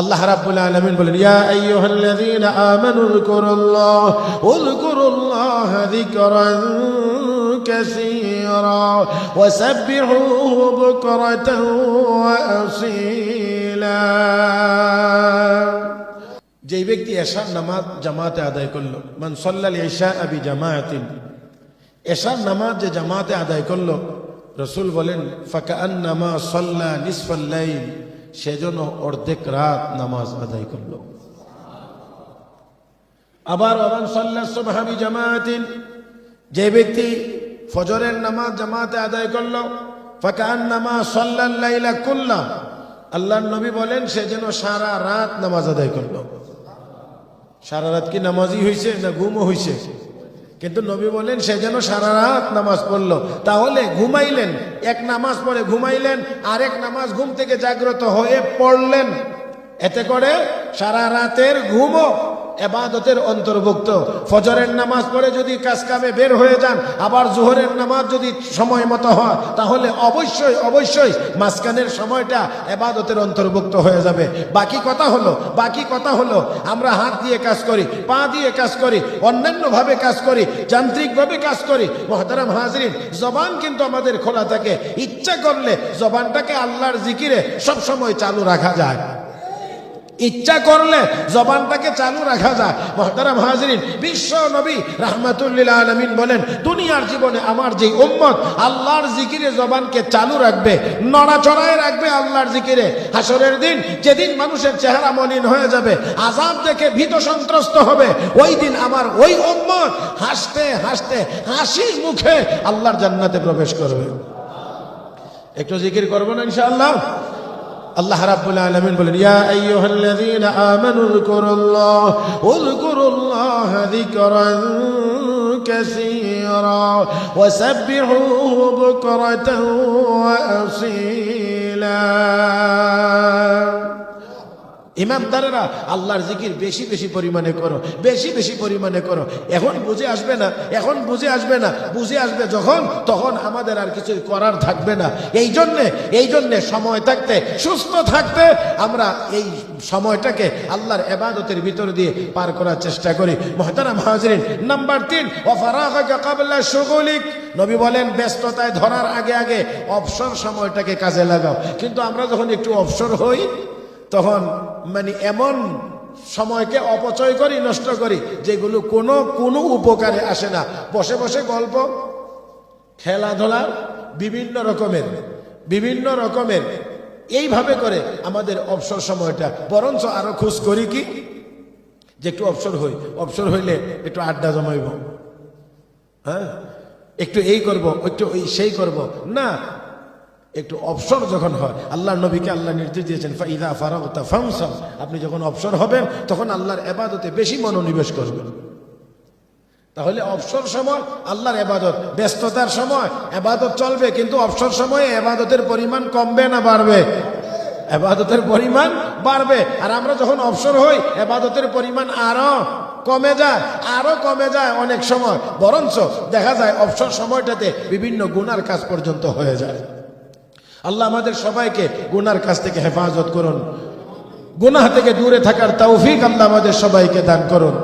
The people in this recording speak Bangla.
আল্লাহ রাব্বুল আলামিন বলেন, ইয়া আইয়ুহাল্লাযীনা আমানু যকুরুল্লাহ উযকুরুল্লাহ যিকরান কাসীরা, ওয়াসাব্বিহুহু বুকরাতান ওয়া আসীলা. যেই ব্যক্তি এশার নামাজ জামাতে আদায় করল, মান সাল্লাল ইশা আবি জামায়াতিন এশার নামাজ যে জামাতে আদায় করল, রসুল বলেন ফাঁকা নামা সল্লা নিসফাল্লাইল সেজন্য অর্ধেক রাত নামাজ আদায় করল। আবার জামায়াতিন যে ব্যক্তি ফজরের নামাজ জামাতে আদায় করল ফাঁকা নামা সল্লাল্লাইলা কুল্লা আল্লাহ নবী বলেন সে যেন সারা রাত নামাজ আদায় করল। সারা রাত কি নামাজই হয়েছে না ঘুমও হয়েছে কিন্তু নবী বলেন, সে যেন সারা রাত নামাজ পড়ল। তাহলে ঘুমাইলেন, এক নামাজ পড়ে ঘুমাইলেন, আরেক নামাজ ঘুম থেকে জাগ্রত হয়ে পড়লেন। এতে করে সারা রাতের ঘুমও এবাদতের অন্তর্ভুক্ত। ফজরের নামাজ পড়ে যদি কাজ কামে বের হয়ে যান, আবার জোহরের নামাজ যদি সময় মতো হয়, তাহলে অবশ্যই অবশ্যই মাঝখানের সময়টা এবাদতের অন্তর্ভুক্ত হয়ে যাবে। বাকি কথা হলো, বাকি কথা হলো, আমরা হাত দিয়ে কাজ করি, পা দিয়ে কাজ করি, অন্যান্যভাবে কাজ করি, যান্ত্রিকভাবে কাজ করি। মহতারাম হাজরিন, জবান কিন্তু আমাদের খোলা থাকে। ইচ্ছা করলে জবানটাকে আল্লাহর জিকিরে সব সময় চালু রাখা যায়। ইচ্ছা করলে জবানটাকে চালু রাখা যায়। মহতারাম হাজরিন, বিশ্ব নবী রাহমাতুল্লিল আলমিন বলেন, দুনিয়ার জীবনে আমার যে উম্মত, আল্লাহর জিকিরে জবানকে চালু রাখবে, নড়াচড়ায় রাখবে আল্লাহর জিকিরে। হাসরের দিন যেদিন মানুষের চেহারা মলিন হয়ে যাবে আজাব দেখে ভীত সন্ত্রস্ত হবে, ওই দিন আমার ওই উম্মত হাসতে হাসতে হাসি মুখে আল্লাহর জান্নাতে প্রবেশ করবে। একটু জিকির করব না ইনশাআল্লাহ? আল্লাহ রাব্বুল আলামিন বলেন ইয়া আইয়ুহাল্লাযীনা আমানু যকুরুল্লাহ উযকুরুল্লাহ যিকরান কাসীরা ওয়াসাব্বিহুহু বুকরাতান ওয়া আসীলা ইমামদারেরা আল্লাহর জিকির বেশি বেশি পরিমাণে করো, বেশি বেশি পরিমাণে করো। এখন বুঝে আসবে না, এখন বুঝে আসবে না, বুঝে আসবে যখন, তখন আমাদের আর কিছু করার থাকবে না। এই জন্যে এই জন্যে সময় থাকতে, সুস্থ থাকতে আমরা এই সময়টাকে আল্লাহর এবাদতের ভিতর দিয়ে পার করার চেষ্টা করি। মহতারাম হাজরিন, নাম্বার তিন অফারাকা কাবলা সুগলিক নবী বলেন, ব্যস্ততায় ধরার আগে আগে অবসর সময়টাকে কাজে লাগাও। কিন্তু আমরা যখন একটু অবসর হই তখন মানে এমন সময়কে অপচয় করি, নষ্ট করি, যেগুলো কোনো কোনো উপকারে আসে না। বসে বসে গল্প, খেলাধুলা, বিভিন্ন রকমের বিভিন্ন রকমের। এইভাবে করে আমাদের অবসর সময়টা। বরঞ্চ আরও খোঁজ করি কি? যে একটু অবসর হই। অবসর হইলে একটু আড্ডা জমাইব। হ্যাঁ? একটু এই করব, একটু সেই করব। না একটু অবসর যখন হয় আল্লাহ নবীকে আল্লাহ নির্দেশ দিয়েছেন, ফাইদা ফারাগতা ফাংশন আপনি যখন অবসর হবেন, তখন আল্লাহর এবাদতে বেশি মনোনিবেশ করবেন। তাহলে অবসর সময়, আল্লাহর এবাদত। ব্যস্ততার সময়, এবাদত চলবে, কিন্তু অবসর সময়ে এবাদতের পরিমাণ কমবে না বাড়বে? এবাদতের পরিমাণ বাড়বে। আর আমরা যখন অবসর হই, এবাদতের পরিমাণ আরও কমে যায়, আরও কমে যায় অনেক সময়। বরঞ্চ দেখা যায় অবসর সময়টাতে বিভিন্ন গুনার কাজ পর্যন্ত হয়ে যায়। আল্লাহ আমাদের সবাইকে গুনার কাছ থেকে হেফাজত করুন। গুনাহ থেকে দূরে থাকার তৌফিক আল্লাহ আমাদের সবাইকে দান করুন।